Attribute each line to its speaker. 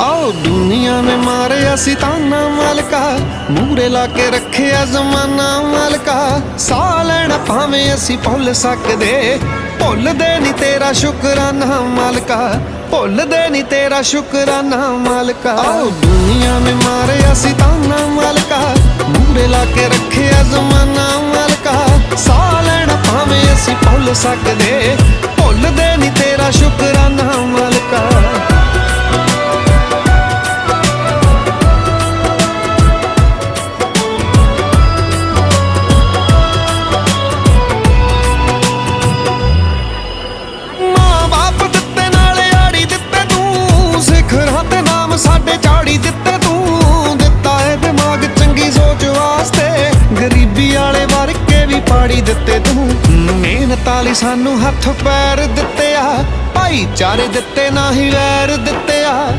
Speaker 1: ਆਓ ਦੁਨੀਆ ਨੇ ਮਾਰਿਆ ਸੀ ਮਾਲਕਾ, ਮੂਰੇ ਲਾ ਕੇ ਰੱਖਿਆ ਜ਼ਮਾਨਾ ਮਾਲਕਾ। ਸਾਹ ਲੈਣਾ ਭਾਵੇਂ ਅਸੀਂ ਭੁੱਲ ਸਕਦੇ ਭੁੱਲਦੇ ਨਹੀਂ ਤੇਰਾ ਸ਼ੁਕਰਾਨਾ ਮਾਲਕਾ ਭੁੱਲਦੇ ਨਹੀਂ ਤੇਰਾ ਸ਼ੁਕਰਾਨਾ ਮਾਲਕਾ। ਆਓ ਦੁਨੀਆ ਨੇ ਮਾਰਿਆ ਸੀ ਤਾਨਾ ਮਾਲਕਾ, ਮੂਰੇ ਲਾ ਕੇ ਰੱਖਿਆ ਜ਼ਮਾਨਾ ਮਾਲਕਾ। ਸਾਹ ਲੈਣਾ ਭਾਵੇਂ ਅਸੀਂ ਭੁੱਲ ਸਕਦੇ ਭੁੱਲਦੇ ਨਹੀਂ ਵਰਕੇ ਦਿੱਤੇ ਤੂੰ। ਮਿਹਨਤ ਵਾਲੀ ਸਾਨੂੰ ਹੱਥ ਪੈਰ ਦਿੱਤੇ ਆ। ਭਾਈਚਾਰੇ ਦਿੱਤੇ ਨਾ ਹੀ ਵੈਰ ਦਿੱਤੇ ਆ।